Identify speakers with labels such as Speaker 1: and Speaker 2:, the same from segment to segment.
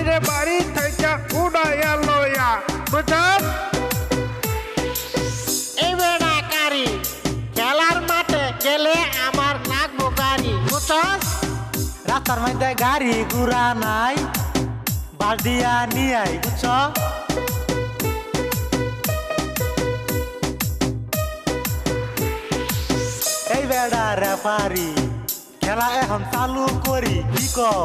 Speaker 1: রেফারিরে বাড়ি থেকে উড়াইয়া লইয়া। বুঝাস
Speaker 2: এই বেড়া কারি খেলার মাঠে গেলে আমার নাক বোকারি বুঝছস রাস্তার মধ্যে গাড়ি ঘুরা নাই বালদিয়া নিয়ে আই বুঝছ? এই বেড়া রেফারি খেলা এখন চালু করি কি কও?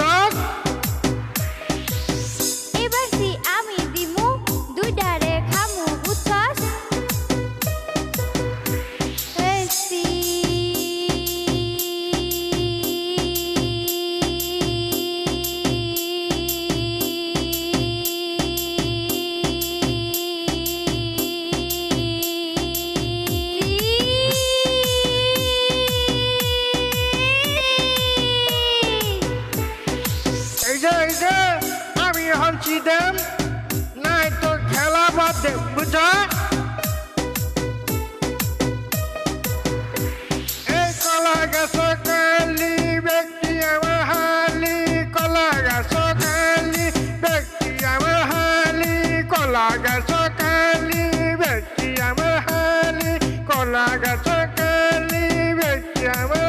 Speaker 1: start. আমি এখন চিদেম নাই তোর খেলা বাদ দে বুঝা? এই কলা গাছ কালি ব্যক্তি আমার হালি, কলা গাছ কালি ব্যক্তি আমার হালি, কলা গাছ কালি ব্যক্তি আমার হালি, কলা গাছ কালি ব্যক্তি আমার